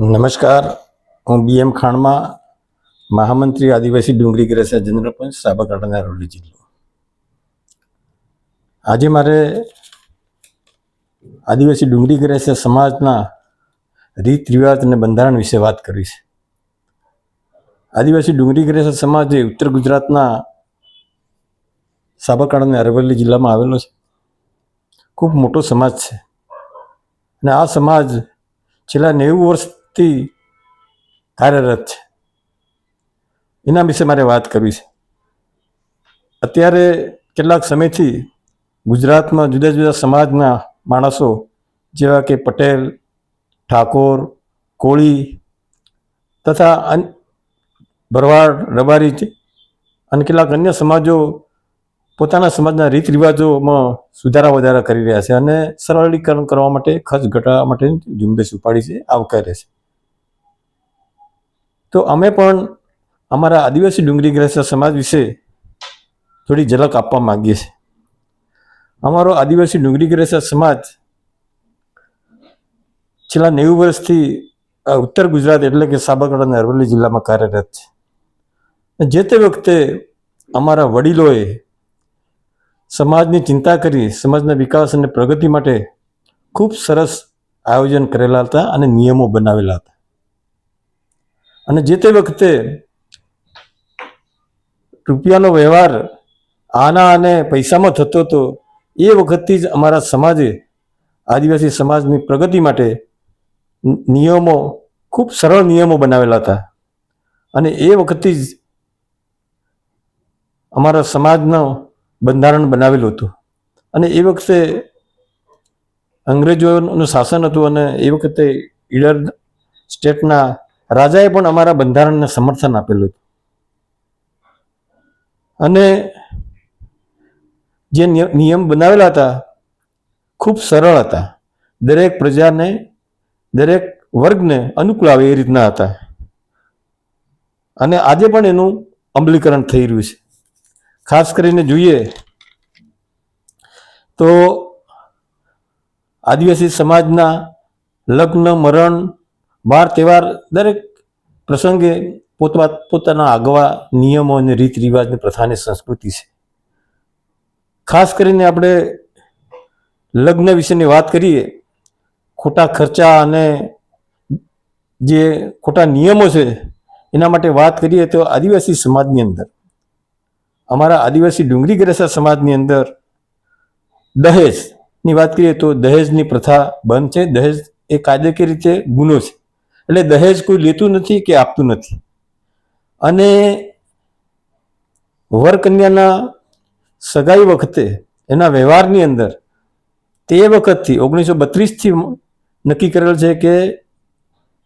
નમસ્કાર. હું બી એમ ખાણમાં મહામંત્રી આદિવાસી ડુંગળી ગ્રેસા જનરલ પંચ, સાબરકાંઠાના અરવલ્લી જિલ્લો. આજે મારે આદિવાસી ડુંગળી ગ્રેસા સમાજના રીત, રિવાજ અને બંધારણ વિશે વાત કરવી છે. આદિવાસી ડુંગળી ગ્રેસા સમાજ એ ઉત્તર ગુજરાતના સાબરકાંઠા અને અરવલ્લી જિલ્લામાં આવેલો છે. ખૂબ મોટો સમાજ છે. અને આ સમાજ છેલ્લા નેવું વર્ષથી કાર્યરત છે. એના વિશે મારે વાત કરવી છે. અત્યારે કેટલાક સમયથી ગુજરાતમાં જુદા જુદા સમાજના માણસો જેવા કે પટેલ, ઠાકોર, કોળી તથા ભરવાડ, રબારી અને કેટલાક અન્ય સમાજો પોતાના સમાજના રીત રિવાજોમાં સુધારા વધારા કરી રહ્યા છે અને સરળીકરણ કરવા માટે, ખર્ચ ઘટાડવા માટે ઝુંબેશ ઉપાડી છે, આવકારે છે. તો અમે પણ અમારા આદિવાસી ડુંગળી ગ્રસ્ત સમાજ વિશે થોડી ઝલક આપવા માગીએ છીએ. અમારો આદિવાસી ડુંગળી ગ્રસ્ત સમાજ છેલ્લા નેવું વર્ષથી ઉત્તર ગુજરાત એટલે કે સાબરકાંઠા અને અરવલ્લી જિલ્લામાં કાર્યરત છે. જે તે વખતે અમારા વડીલોએ સમાજની ચિંતા કરી, સમાજના વિકાસ અને પ્રગતિ માટે ખૂબ સરસ આયોજન કરેલા હતા અને નિયમો બનાવેલા હતા. અને જે તે વખતે રૂપિયાનો વ્યવહાર આના અને પૈસામાં થતો હતો, એ વખતથી જ અમારા સમાજે, આદિવાસી સમાજની પ્રગતિ માટે નિયમો, ખૂબ સરળ નિયમો બનાવેલા હતા. અને એ વખતથી જ અમારા સમાજનું બંધારણ બનાવેલું હતું. અને એ વખતે અંગ્રેજોનું શાસન હતું અને એ વખતે ઈડર સ્ટેટના રાજાએ પણ અમારા બંધારણને સમર્થન આપેલું હતું. અને જે નિયમ બનાવેલા હતા, ખૂબ સરળ હતા. દરેક પ્રજાને, દરેક વર્ગને અનુકૂળ આવે એ રીતના હતા. અને આજે પણ એનું અમલીકરણ થઈ રહ્યું છે. ખાસ કરીને જોઈએ તો આદિવાસી સમાજના લગ્ન, મરણ વાર તહેવાર દરેક પ્રસંગે પોતા પોતાના આગવા નિયમો અને રીત રિવાજની પ્રથાની સંસ્કૃતિ છે. ખાસ કરીને આપણે લગ્ન વિશેની વાત કરીએ, ખોટા ખર્ચા અને જે ખોટા નિયમો છે, એના માટે વાત કરીએ તો આદિવાસી સમાજની અંદર, અમારા આદિવાસી ડુંગળી ગ્રેસા સમાજની અંદર દહેજની વાત કરીએ તો દહેજની પ્રથા બંધ છે. દહેજ એ કાયદેકીય રીતે ગુનો છે. એટલે દહેજ કોઈ લેતું નથી કે આપતું નથી. અને વર કન્યાના સગાઈ વખતે એના વ્યવહારની અંદર તે વખતથી ઓગણીસો બત્રીસથી નક્કી કરેલ છે કે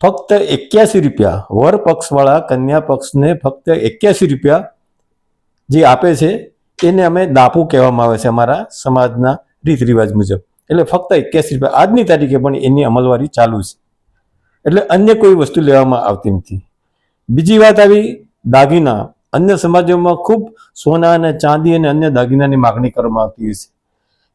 ફક્ત એક્યાસી રૂપિયા વર પક્ષવાળા કન્યા પક્ષને ફક્ત એક્યાસી રૂપિયા જે આપે છે એને અમે દાપુ કહેવામાં આવે છે અમારા સમાજના રીત રિવાજ મુજબ. એટલે ફક્ત એક્યાસી રૂપિયા આજની તારીખે પણ એની અમલવારી ચાલુ છે. એટલે અન્ય કોઈ વસ્તુ લેવામાં આવતી નથી. બીજી વાત આવી, દાગીના. અન્ય સમાજોમાં ખૂબ સોના અને ચાંદી અને અન્ય દાગીનાની માગણી કરવામાં આવતી હોય છે.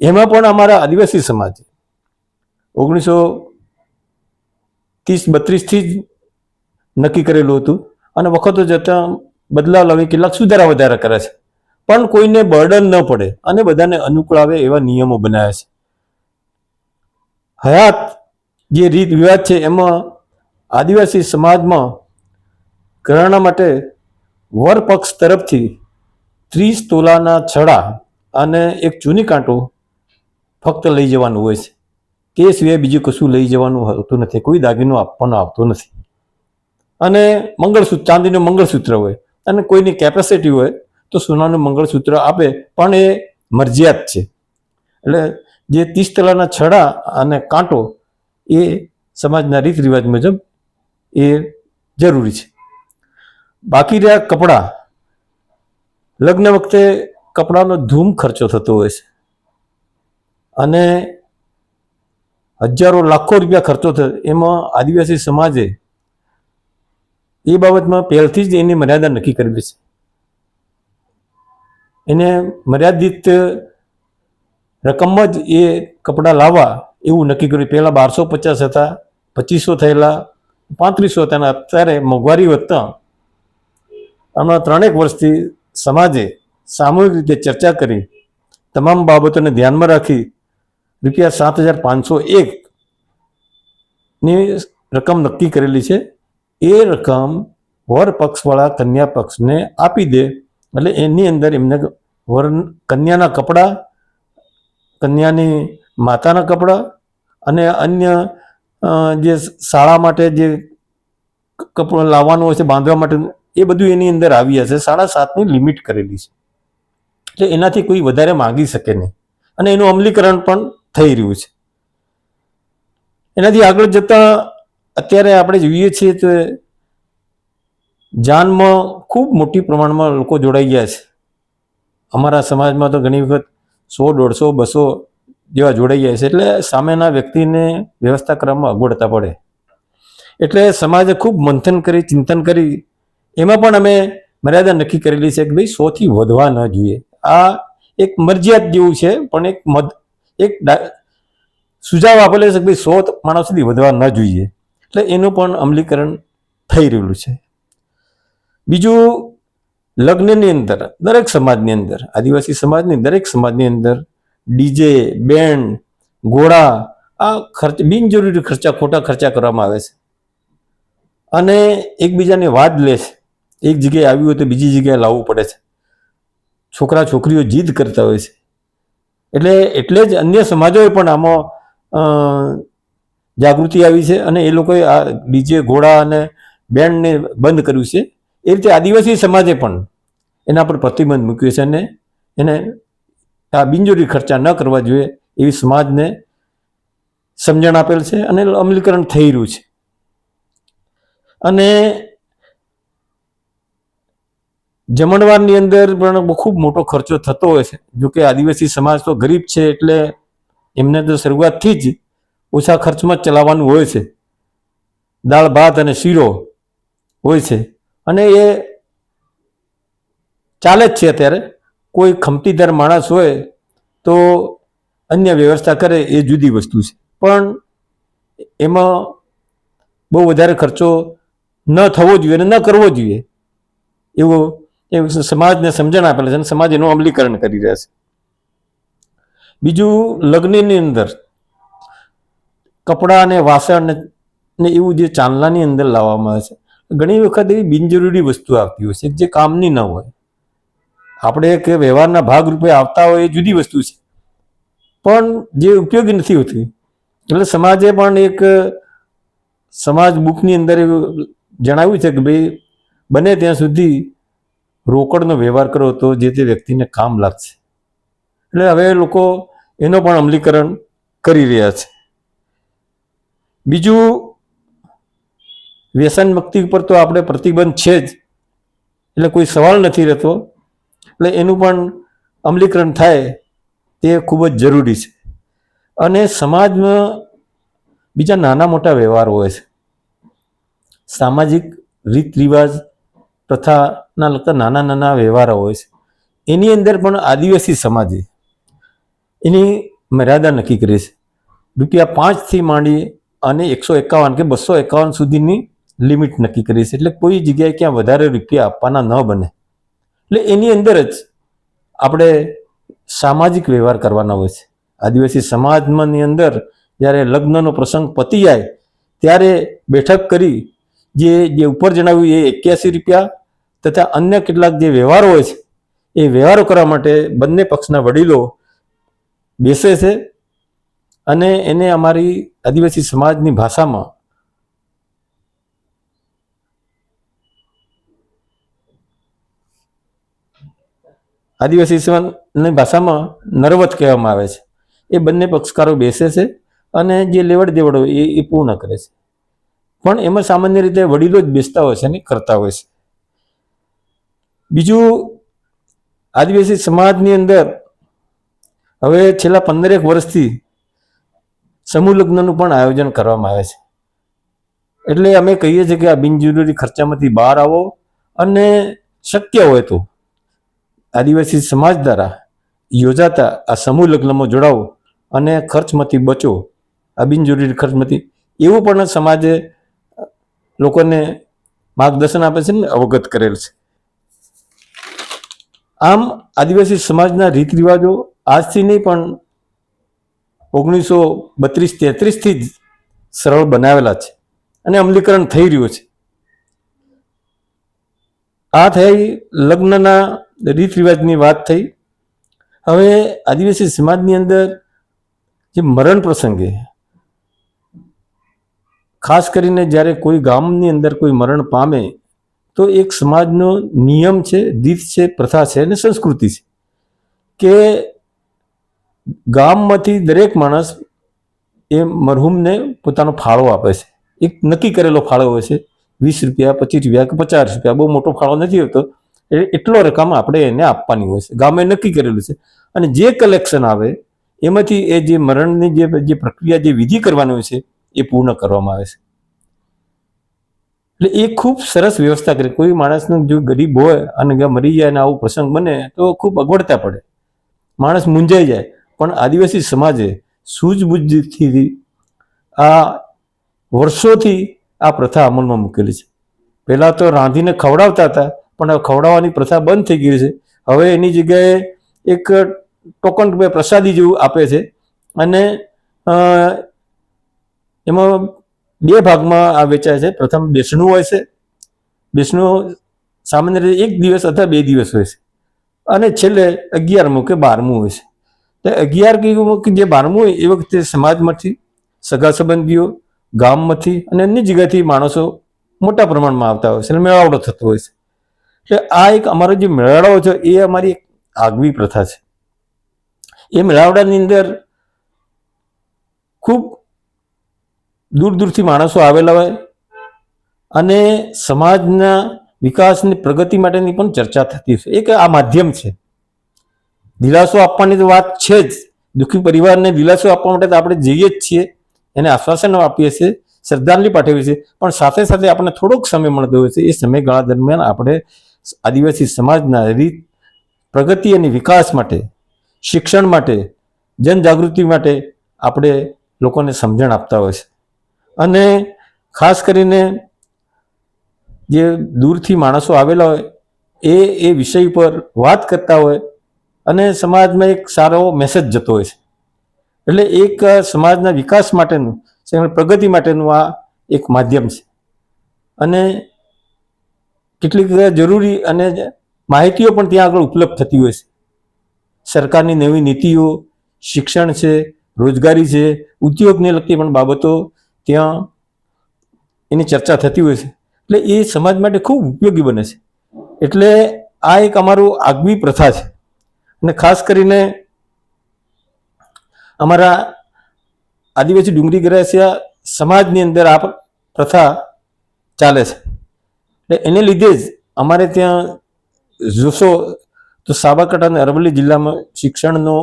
એમાં પણ અમારા આદિવાસી સમાજ ઓગણીસો ત્રીસ બત્રીસથી જ નક્કી કરેલું હતું અને વખતો જતાં બદલાવ લાવી કેટલાક સુધારા વધારા કરે છે. પણ કોઈને બર્ડન ન પડે અને બધાને અનુકૂળ આવે એવા નિયમો બનાવ્યા છે. હયાત જે રીત રિવાજ છે, એમાં આદિવાસી સમાજમાં ઘરાણા માટે વર પક્ષ તરફથી ત્રીસ તોલાના છડા અને એક ચૂની કાંટો ફક્ત લઈ જવાનું હોય છે. તે સિવાય બીજું કશું લઈ જવાનું હોતું નથી, કોઈ દાગીનો આપવાનો આવતો નથી. અને મંગળસૂત્ર, ચાંદીનું મંગળસૂત્ર હોય અને કોઈની કેપેસિટી હોય તો સોનાનું મંગળસૂત્ર આપે, પણ એ મરજિયાત છે. એટલે જે ત્રીસ તલાના છડા અને કાંટો એ સમાજના રીત રિવાજ મુજબ એ જરૂરી છે. બાકી રહ્યા કપડાં. લગ્ન વખતે કપડાનો ધૂમ ખર્ચો થતો હોય છે. અને હજારો લાખો રૂપિયા ખર્ચો થયો. એમાં આદિવાસી સમાજે એ બાબતમાં પહેલથી જ એની મર્યાદા નક્કી કરેલી છે. એને મર્યાદિત રકમમાં જ એ કપડાં લાવવા એવું નક્કી કર્યું. પહેલાં બારસો પચાસ હતા, પચીસો થયેલા, પાંત્રીસો હતા અત્યારે મોંઘવારી વધતા. હમણાં ત્રણેક વર્ષથી સમાજે સામૂહિક રીતે ચર્ચા કરી, તમામ બાબતોને ધ્યાનમાં રાખી, રૂપિયા સાત હજાર પાંચસો એક ની રકમ નક્કી કરેલી છે. એ રકમ વર પક્ષવાળા કન્યા પક્ષને આપી દે એટલે એની અંદર એમને વર કન્યાના કપડાં, કન્યાની માતાના કપડાં અને અન્ય જે શાળા માટે જે કપડું લાવવાનું હોય છે, બાંધવા માટે, એ બધું એની અંદર આવી હશે. સાડા સાતની લિમિટ કરેલી છે. એટલે એનાથી કોઈ વધારે માંગી શકે નહીં. અને એનું અમલીકરણ પણ થઈ રહ્યું છે. એનાથી આગળ જતા અત્યારે આપણે જોઈએ છીએ તો જાનમાં ખૂબ મોટી પ્રમાણમાં લોકો જોડાઈ ગયા છે. અમારા સમાજમાં તો ઘણી વખત સો, દોઢસો, બસો જેવા જોડાઈ જાય છે. એટલે સામેના વ્યક્તિને વ્યવસ્થા કરવામાં અગવડતા પડે. એટલે સમાજે ખૂબ મંથન કરી, ચિંતન કરી, એમાં પણ અમે મર્યાદા નક્કી કરેલી છે કે ભાઈ સોથી વધવા ન જોઈએ. આ એક મરજિયાત જેવું છે, પણ એક મત એક સુઝાવ આપેલો છે કે ભાઈ સો માણસ સુધી વધવા ન જોઈએ. એટલે એનું પણ અમલીકરણ થઈ રહેલું છે. બીજું, લગ્નની અંદર, દરેક સમાજની અંદર, આદિવાસી સમાજની દરેક સમાજની અંદર ડીજે, બેન્ડ, ઘોડા, આ ખર્ચ, બિનજરૂરી ખર્ચા, ખોટા ખર્ચા કરવામાં આવે છે. અને એકબીજાને વાદ લે છે. એક જગ્યાએ આવ્યું હોય તો બીજી જગ્યાએ લાવવું પડે છે. છોકરા, છોકરીઓ જીદ કરતા હોય છે. એટલે એટલે જ અન્ય સમાજોએ પણ આમાં જાગૃતિ આવી છે અને એ લોકોએ આ ડીજે, ઘોડા અને બેન્ડને બંધ કર્યું છે. એ રીતે આદિવાસી સમાજે પણ એના પર પ્રતિબંધ મૂક્યો છે અને એને આ બિનજરૂરી ખર્ચા ન કરવા જોઈએ એવી સમાજને સમજણ આપેલ છે અને અમલીકરણ થઈ રહ્યું છે. અને જમણવારની અંદર પણ ખૂબ મોટો ખર્ચો થતો હોય છે. જોકે આદિવાસી સમાજ તો ગરીબ છે એટલે એમને તો શરૂઆતથી જ ઓછા ખર્ચમાં જ ચલાવવાનું હોય છે. દાળ, ભાત અને શીરો હોય છે. અને એ ચાલે જ છે અત્યારે. કોઈ ખમતીદાર માણસ હોય તો અન્ય વ્યવસ્થા કરે એ જુદી વસ્તુ છે. પણ એમાં બહુ વધારે ખર્ચો ન થવો જોઈએ અને ન કરવો જોઈએ. એવો એ સમાજને સમજણ આપેલ છે અને સમાજ એનું અમલીકરણ કરી રહ્યા છે. બીજું લગ્નની અંદર કપડાં અને વાસણ ને- એવું જે ચાંદલાની અંદર લાવવામાં આવે છે. ઘણી વખત એવી બિનજરૂરી વસ્તુ આવતી હોય છે જે કામની ન હોય. આપણે કે વ્યવહારના ભાગરૂપે આવતા હોય એ જુદી વસ્તુ છે. પણ જે ઉપયોગી નથી હોતી. એટલે સમાજે પણ એક સમાજ બુકની અંદર જણાવ્યું છે કે ભાઈ, બને ત્યાં સુધી રોકડનો વ્યવહાર કરો તો જે તે વ્યક્તિને કામ લાગશે. એટલે હવે લોકો એનો પણ અમલીકરણ કરી રહ્યા છે. બીજું, વ્યસન મુક્તિ ઉપર તો આપણે પ્રતિબંધ છે જ. એટલે કોઈ સવાલ નથી રહેતો. એટલે એનું પણ અમલીકરણ થાય તે ખૂબ જ જરૂરી છે. અને સમાજમાં બીજા નાના મોટા વ્યવહારો હોય છે. સામાજિક રીત રિવાજ પ્રથાના લગતા નાના નાના વ્યવહારો હોય છે. એની અંદર પણ આદિવાસી સમાજે એની મર્યાદા નક્કી કરી છે. રૂપિયા પાંચથી માંડી અને એકસો એકાવન કે બસો એકાવન સુધીની લિમિટ નક્કી કરી છે. એટલે કોઈ જગ્યાએ ક્યાં વધારે રૂપિયા આપવાના ન બને. એટલે એની અંદર જ આપણે સામાજિક વ્યવહાર કરવાના હોય છે. આદિવાસી સમાજમાંની અંદર જ્યારે લગ્નનો પ્રસંગ પતી જાય, ત્યારે બેઠક કરી જે જે ઉપર જણાવ્યું એ એક્યાસી રૂપિયા તથા અન્ય કેટલાક જે વ્યવહારો હોય છે, એ વ્યવહારો કરવા માટે બંને પક્ષના વડીલો બેસે છે અને એને અમારી આદિવાસી સમાજની ભાષામાં આદિવાસી ભાષામાં નરવત કહેવામાં આવે છે. એ બંને પક્ષકારો બેસે છે અને જે લેવડ દેવડ હોય એ પૂર્ણ કરે છે. પણ એમાં સામાન્ય રીતે વડીલો જ બેસતા હોય છે અને કરતા હોય છે. બીજું, આદિવાસી સમાજની અંદર હવે છેલ્લા પંદરેક વર્ષથી સમૂહ લગ્નનું પણ આયોજન કરવામાં આવે છે. એટલે અમે કહીએ છીએ કે આ બિનજરૂરી ખર્ચામાંથી બહાર આવો અને શક્ય હોય તો આદિવાસી સમાજ દ્વારા યોજાતા આ સમૂહ લગ્નમાં જોડાવો અને ખર્ચમાંથી બચો, આ બિનજરૂરી ખર્ચમાંથી. એવું પણ સમાજે લોકોને માર્ગદર્શન આપે છે ને અવગત કરેલ છે. આમ આદિવાસી સમાજના રીત રિવાજો આજથી નહીં પણ ઓગણીસો બત્રીસ તેત્રીસથી જ સરળ બનાવેલા છે અને અમલીકરણ થઈ રહ્યું છે. આ થઈ લગ્નના રીત રિવાજની વાત થઈ. હવે આદિવાસી સમાજની અંદર જે મરણ પ્રસંગે, ખાસ કરીને જ્યારે કોઈ ગામની અંદર કોઈ મરણ પામે, તો એક સમાજનો નિયમ છે, રીત છે, પ્રથા છે અને સંસ્કૃતિ છે કે ગામમાંથી દરેક માણસ એ મરહુમને પોતાનો ફાળો આપે છે. એક નક્કી કરેલો ફાળો હોય છે, વીસ રૂપિયા, પચીસ રૂપિયા કે પચાસ રૂપિયા, બહુ મોટો ફાળો નથી હોતો. એટલો રકમ આપણે એને આપવાની હોય છે. ગામે નક્કી કરેલું છે. અને જે કલેક્શન આવે, એમાંથી એ જે મરણની જે જે પ્રક્રિયા, જે વિધિ કરવાની હોય છે, એ પૂર્ણ કરવામાં આવે છે. એટલે એ ખૂબ સરસ વ્યવસ્થા કરી. કોઈ માણસને જો ગરીબ હોય અને મરી જાય અને આવો પ્રસંગ બને, તો ખૂબ અગવડતા પડે. માણસ મૂંઝાઈ જાય. પણ આદિવાસી સમાજે સૂઝબૂઝથી આ વર્ષોથી આ પ્રથા અમલમાં મૂકેલી છે. પહેલાં તો રાંધીને ખવડાવતા હતા પણ ખવડાવવાની પ્રથા બંધ થઈ ગઈ છે. હવે એની જગ્યાએ એક ટોકન રૂપે પ્રસાદી જેવું આપે છે. અને એમાં બે ભાગમાં આ વેચાય છે. પ્રથમ બેસણું હોય છે. બેસણું સામાન્ય રીતે એક દિવસ અથવા બે દિવસ હોય છે. અને છેલ્લે અગિયારમું કે બારમું હોય છે. તો અગિયાર કે જે બારમું હોય, એ વખતે સમાજમાંથી, સગા સંબંધીઓ, ગામમાંથી અને અન્ય જગ્યાથી માણસો મોટા પ્રમાણમાં આવતા હોય છે. અને મેળાવડો થતો હોય છે. એટલે આ એક અમારો જે મેળાવડો છે, એ અમારી એક આગવી પ્રથા છે. એ મેળાવડાની અંદર ખૂબ દૂર દૂરથી માણસો આવેલા હોય અને સમાજના વિકાસની પ્રગતિ માટેની પણ ચર્ચા થતી છે. એક આ માધ્યમ છે. દિલાસો આપવાની તો વાત છે જ. દુઃખી પરિવારને દિલાસો આપવા માટે તો આપણે જઈએ જ છીએ. એને આશ્વાસન આપીએ છીએ, શ્રદ્ધાંજલિ પાઠવીએ છીએ. પણ સાથે સાથે આપણને થોડોક સમય મળતો હોય છે. એ સમયગાળા દરમિયાન આપણે આદિવાસી સમાજના રીત, પ્રગતિ અને વિકાસ માટે, શિક્ષણ માટે, જનજાગૃતિ માટે આપણે લોકોને સમજણ આપતા હોય છે. અને ખાસ કરીને જે દૂરથી માણસો આવેલા હોય, એ એ વિષય પર વાત કરતા હોય અને સમાજમાં એક સારો મેસેજ જતો હોય છે. એટલે એક સમાજના વિકાસ માટેનું પ્રગતિ માટેનું આ એક માધ્યમ છે. અને કેટલીક જરૂરી અને માહિતીઓ પણ ત્યાં આગળ ઉપલબ્ધ થતી હોય છે. સરકારની નવી નીતિઓ, શિક્ષણ છે, રોજગારી છે, ઉદ્યોગને લગતી પણ બાબતો ત્યાં એની ચર્ચા થતી હોય છે. એટલે એ સમાજ માટે ખૂબ ઉપયોગી બને છે. એટલે આ એક અમારું આગવી પ્રથા છે. અને ખાસ કરીને અમારા આદિવાસી ડુંગળી ગરાસિયા સમાજની અંદર આ પ્રથા ચાલે છે. એટલે એને લીધે જ અમારે ત્યાં જોશો તો સાબરકાંઠા અને અરવલ્લી જિલ્લામાં શિક્ષણનો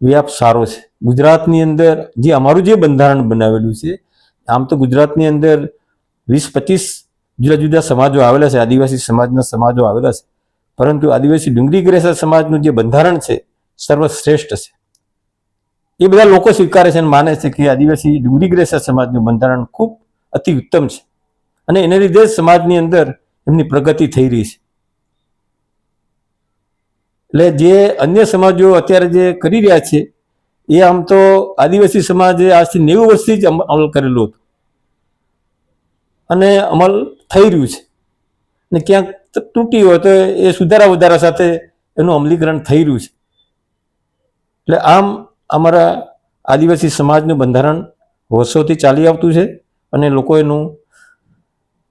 વ્યાપ સારો છે. ગુજરાતની અંદર જે અમારું જે બંધારણ બનાવેલું છે, આમ તો ગુજરાતની અંદર વીસ પચીસ જુદા જુદા સમાજો આવેલા છે, આદિવાસી સમાજના સમાજો આવેલા છે. પરંતુ આદિવાસી ડુંગળી ગ્રેસર સમાજનું જે બંધારણ છે, સર્વશ્રેષ્ઠ છે. એ બધા લોકો સ્વીકારે છે અને માને છે કે આદિવાસી ડુંગળી ગ્રેસર સમાજનું બંધારણ ખૂબ અતિ ઉત્તમ છે. અને એને લીધે સમાજની અંદર એમની પ્રગતિ થઈ રહી છે. એટલે જે અન્ય સમાજો અત્યારે જે કરી રહ્યા છે, એ આમ તો આદિવાસી સમાજે આજથી નેવું વર્ષથી જ અમલ કરેલો હતો. અને અમલ થઈ રહ્યું છે. ને ક્યાંક તૂટી હોય તો એ સુધારા વધારા સાથે એનું અમલીકરણ થઈ રહ્યું છે. એટલે આમ અમારા આદિવાસી સમાજનું બંધારણ વર્ષોથી ચાલી આવતું છે અને લોકો એનું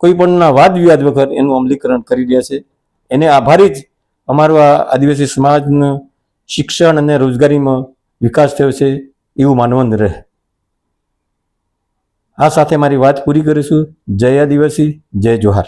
કોઈ પણના વાદ વિવાદ વગર એનું અમલીકરણ કરી રહ્યા છે. એને આભારી જ અમારો આદિવાસી સમાજનું શિક્ષણ અને રોજગારીમાં વિકાસ થયો છે એવું માનવંત રહે. આ સાથે મારી વાત પૂરી કરીશું જય આદિવાસી, જય જોહાર.